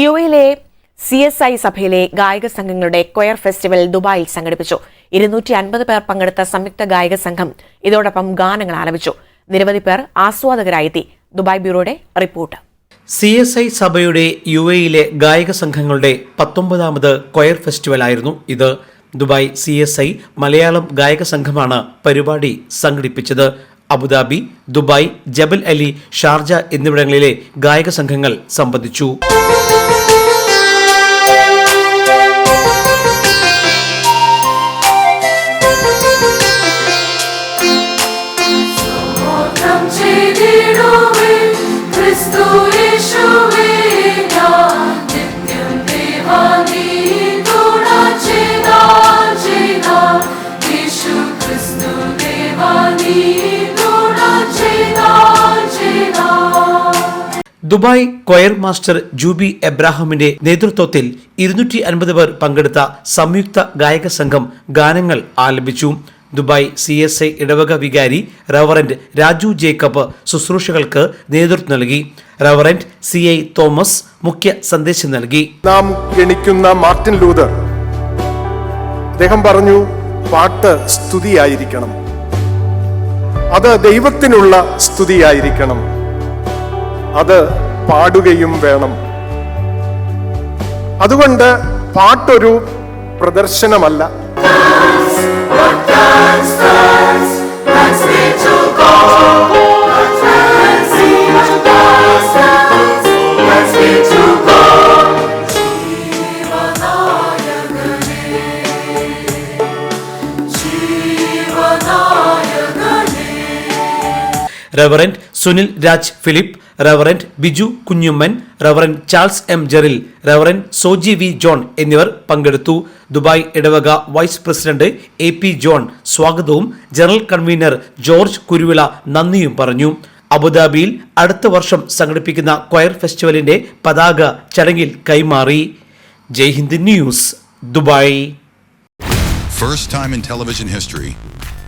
U എയിലെ C S I സഭയിലെ ഗായക സംഘങ്ങളുടെ ക്വയർ ഫെസ്റ്റിവൽ ദുബായിൽ സംഘടിപ്പിച്ചു. ഇരുന്നൂറ്റി അൻപത് പേർ പങ്കെടുത്ത സംയുക്ത ഗായക സംഘം ഇതോടൊപ്പം ഗാനങ്ങൾ ആലപിച്ചു. നിരവധി പേർ ആസ്വാദകരായെത്തി. ദുബായ് ബ്യൂറോയുടെ റിപ്പോർട്ട്. സി എസ് ഐ സഭയുടെ യു എയിലെ ഗായക സംഘങ്ങളുടെ പത്തൊമ്പതാമത് കൊയർ ഫെസ്റ്റിവലായിരുന്നു ഇത്. Dubai C S I Malayalam ഗായക സംഘമാണ് പരിപാടി സംഘടിപ്പിച്ചത്. Abu Dhabi Dubai Jebel Ali Sharjah എന്നിവിടങ്ങളിലെ ഗായക സംഘങ്ങൾ സംബന്ധിച്ചു. ചെയ്തിടുവേ ദുബായ് കൊയർ മാസ്റ്റർ ജൂബി എബ്രാഹിമിന്റെ നേതൃത്വത്തിൽ ഇരുന്നൂറ്റി അൻപത് പേർ പങ്കെടുത്ത സംയുക്ത ഗായക സംഘം ഗാനങ്ങൾ ആലപിച്ചു. ദുബായ് സി എസ് ഐ ഇടവക വികാരി റവറന്റ് രാജു ജേക്കബ് ശുശ്രൂഷകൾക്ക് നേതൃത്വം നൽകി. റവറന്റ് സി ഐ തോമസ് മുഖ്യ സന്ദേശം നൽകി. നാം ഗണിക്കുന്ന മാർട്ടിൻ ലൂതർ. അദ്ദേഹം പറഞ്ഞു പാട്ട് സ്തുതിയായിരിക്കണം. അത് ദൈവത്തിനുള്ള സ്തുതിയായിരിക്കണം. അത് പാടുകയും വേണം. അതുകൊണ്ട് പാട്ടൊരു പ്രദർശനമല്ല. Reverend Sunil Raj Philip reverend Biju Kunjumman reverend Charles M Jeril reverend Soji V John എന്നിവർ പങ്കെടുത്തു. ദുബായ് ഇടവക vice president A P John സ്വാഗതവും ജനറൽ കൺവീനർ ജോർജ് കുരുവിള നന്ദിയും പറഞ്ഞു. അബുദാബിയിൽ അടുത്ത വർഷം സംഘടിപ്പിക്കുന്ന ക്വയർ ഫെസ്റ്റിവലിന്റെ പതാക ചടങ്ങിൽ കൈമാറി. Jaihind news Dubai. First time in television history,